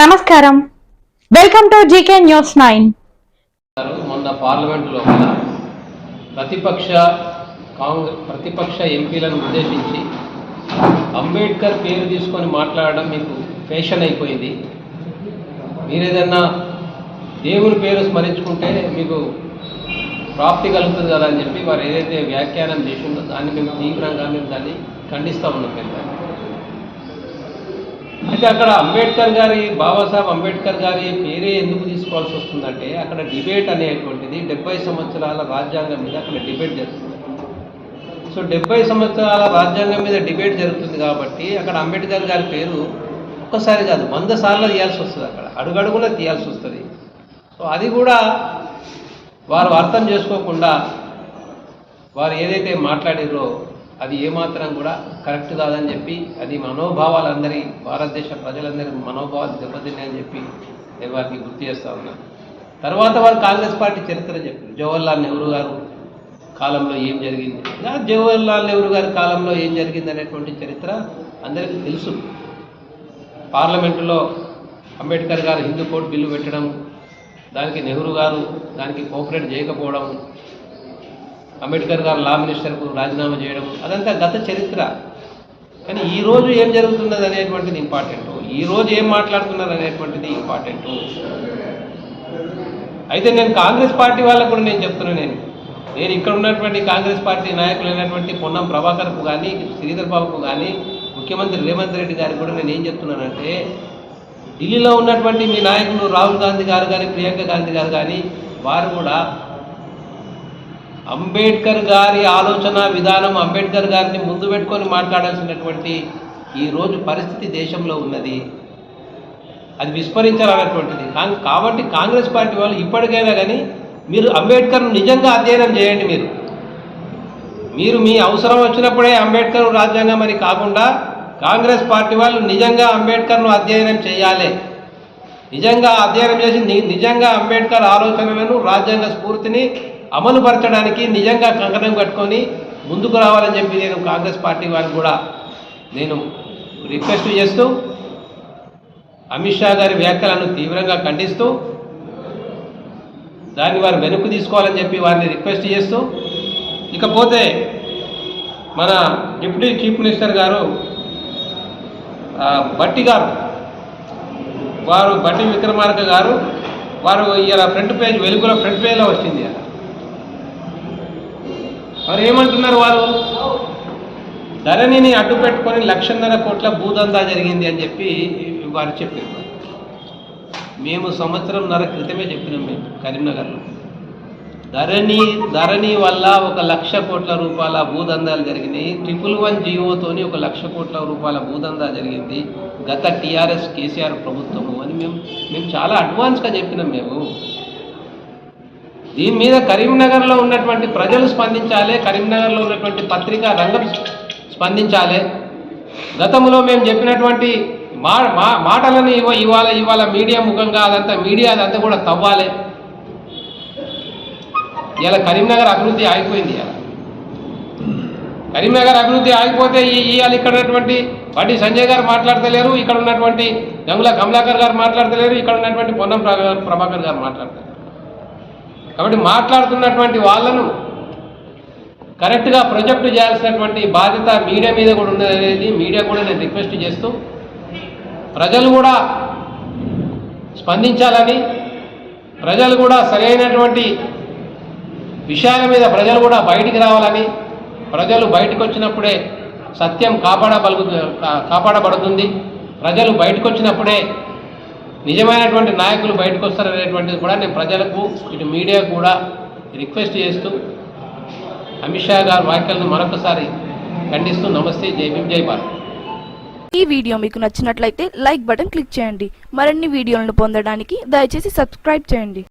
నమస్కారం. Welcome to GK news nine గారు మొన్న పార్లమెంట్ లోపల ప్రతిపక్ష కాంగ్రెస్ ప్రతిపక్ష ఎంపీలను ఉద్దేశించి అంబేద్కర్ పేరు తీసుకొని మాట్లాడడం మీకు ఫ్యాషన్ అయిపోయింది. మీరేదన్నా దేవుని పేరు స్మరించుకుంటే మీకు ప్రాప్తి కలుగుతుంది కదా అని చెప్పి వారు ఏదైతే వ్యాఖ్యానం చేసిందో దాన్ని మేము తీవ్రంగా మేము దాన్ని ఖండిస్తూ ఉన్నాం మేము అయితే అక్కడ అంబేద్కర్ గారి బాబాసాహెబ్ అంబేద్కర్ గారి పేరే ఎందుకు తీసుకోవాల్సి వస్తుందంటే అక్కడ డిబేట్ అనేటువంటిది డెబ్బై సంవత్సరాల రాజ్యాంగం మీద అక్కడ డిబేట్ జరుగుతుంది. సో డెబ్బై సంవత్సరాల రాజ్యాంగం మీద డిబేట్ జరుగుతుంది కాబట్టి అక్కడ అంబేద్కర్ గారి పేరు ఒక్కసారి కాదు వంద సార్లు తీయాల్సి వస్తుంది అక్కడ. అడుగడుగునా తీయాల్సి వస్తుంది. సో అది కూడా వారు అర్థం చేసుకోకుండా వారు ఏదైతే మాట్లాడారో అది ఏమాత్రం కూడా కరెక్ట్ కాదని చెప్పి అది మనోభావాలందరి భారతదేశ ప్రజలందరి మనోభావాలు దెబ్బతిన్నాయని చెప్పి నేను వారికి గుర్తు చేస్తూ ఉన్నాను తర్వాత వారు కాంగ్రెస్ పార్టీ చరిత్ర చెప్పారు. జవహర్లాల్ నెహ్రూ గారు కాలంలో ఏం జరిగింది? జవహర్లాల్ నెహ్రూ గారి కాలంలో ఏం జరిగింది అనేటువంటి చరిత్ర అందరికీ తెలుసు. పార్లమెంటులో అంబేద్కర్ గారు హిందూ కోర్టు బిల్లు పెట్టడం దానికి నెహ్రూ గారు దానికి కోఆపరేట్ చేయకపోవడం అంబేద్కర్ గారు లా మినిస్టర్కు రాజీనామా చేయడం అదంతా గత చరిత్ర. కానీ ఈ రోజు ఏం జరుగుతున్నది అనేటువంటిది ఇంపార్టెంట్ ఈ రోజు ఏం మాట్లాడుతున్నారు అనేటువంటిది ఇంపార్టెంట్ అయితే నేను కాంగ్రెస్ పార్టీ వాళ్ళకు కూడా నేను చెప్తున్నాను నేను. నేను ఇక్కడ ఉన్నటువంటి కాంగ్రెస్ పార్టీ నాయకులు అయినటువంటి పొన్నం ప్రభాకర్కు కానీ శ్రీధర్ బాబుకు కానీ ముఖ్యమంత్రి రేవంత్ రెడ్డి గారికి కూడా నేను ఏం చెప్తున్నానంటే ఢిల్లీలో ఉన్నటువంటి మీ నాయకులు రాహుల్ గాంధీ గారు కానీ ప్రియాంక గాంధీ గారు కానీ వారు కూడా అంబేద్కర్ గారి ఆలోచన విధానం అంబేద్కర్ గారిని ముందు పెట్టుకొని మాట్లాడాల్సినటువంటి ఈ రోజు పరిస్థితి దేశంలో ఉన్నది. అది విస్మరించాలన్నటువంటిది కానీ కాబట్టి కాంగ్రెస్ పార్టీ వాళ్ళు ఇప్పటికైనా కానీ మీరు అంబేద్కర్ను నిజంగా అధ్యయనం చేయండి మీరు. మీరు మీ అవసరం వచ్చినప్పుడే అంబేద్కర్ రాజ్యాంగం అని కాకుండా కాంగ్రెస్ పార్టీ వాళ్ళు నిజంగా అంబేద్కర్ను అధ్యయనం చేయాలి. నిజంగా అధ్యయనం చేసి నిజంగా అంబేద్కర్ ఆలోచనలను రాజ్యాంగ స్ఫూర్తిని అమలుపరచడానికి నిజంగా కంకణం కట్టుకొని ముందుకు రావాలని చెప్పి నేను కాంగ్రెస్ పార్టీ వారికి కూడా నేను రిక్వెస్ట్ చేస్తూ అమిత్ షా గారి వ్యాఖ్యలను తీవ్రంగా ఖండిస్తూ దాన్ని వారు వెనక్కు తీసుకోవాలని చెప్పి వారిని రిక్వెస్ట్ చేస్తూ ఇకపోతే మన డిప్యూటీ చీఫ్ మినిస్టర్ గారు బట్టి గారు వారు బట్టి విక్రమార్క గారు వారు ఇలా ఫ్రంట్ పేజ్ వెలుగులో ఫ్రంట్ పేజ్లో వచ్చింది ఇలా. మరి ఏమంటున్నారు వారు? ధరణిని అడ్డు పెట్టుకొని లక్షన్నర కోట్ల భూదందా జరిగింది అని చెప్పి వారు చెప్పారు. మేము సంవత్సరంన్నర క్రితమే చెప్పినాం మేము కరీంనగర్లో. ధరణి ధరణి వల్ల ఒక లక్ష కోట్ల రూపాయల భూదందాలు జరిగినాయి. ట్రిపుల్ వన్ జీవోతోని ఒక లక్ష కోట్ల రూపాయల భూదందా జరిగింది. గత టీఆర్ఎస్ కేసీఆర్ ప్రభుత్వము అని మేము మేము చాలా అడ్వాన్స్గా చెప్పినాం మేము. దీని మీద కరీంనగర్లో ఉన్నటువంటి ప్రజలు స్పందించాలి కరీంనగర్లో ఉన్నటువంటి పత్రికా రంగం స్పందించాలి. గతంలో మేము చెప్పినటువంటి మా మా మాటలను ఇవ ఇవాళ ఇవాళ మీడియా ముఖంగా అదంతా మీడియా అదంతా కూడా తవ్వాలి. ఇలా కరీంనగర్ అభివృద్ధి ఆగిపోయింది ఇలా కరీంనగర్ అభివృద్ధి ఆగిపోతే ఈ ఇవాళ ఇక్కడ ఉన్నటువంటి బండి సంజయ్ గారు మాట్లాడతలేరు ఇక్కడ ఉన్నటువంటి గంగుల కమలాకర్ గారు మాట్లాడతలేరు ఇక్కడ ఉన్నటువంటి పొన్నం ప్రభాకర్ గారు మాట్లాడతారు కాబట్టి మాట్లాడుతున్నటువంటి వాళ్ళను కరెక్ట్గా ప్రొజెక్ట్ చేయాల్సినటువంటి బాధ్యత మీడియా మీద కూడా ఉన్నది అనేది మీడియా కూడా నేను రిక్వెస్ట్ చేస్తూ ప్రజలు కూడా స్పందించాలని ప్రజలు కూడా సరైనటువంటి విషయాల మీద ప్రజలు కూడా బయటికి రావాలని ప్రజలు బయటకు వచ్చినప్పుడే సత్యం కాపాడబలుగు కాపాడబడుతుంది ప్రజలు బయటకు వచ్చినప్పుడే నిజమైనటువంటి నాయకులు బయటకు వస్తారనేటువంటిది కూడా నేను ప్రజలకు ఇటు మీడియా కూడా రిక్వెస్ట్ చేస్తూ అమిత్ షా గారి వ్యాఖ్యలను మరొకసారి ఖండిస్తూ నమస్తే జై భీమ్ జై భారత్. ఈ వీడియో మీకు నచ్చినట్లయితే లైక్ బటన్ క్లిక్ చేయండి. మరిన్ని వీడియోలను పొందడానికి దయచేసి సబ్స్క్రైబ్ చేయండి.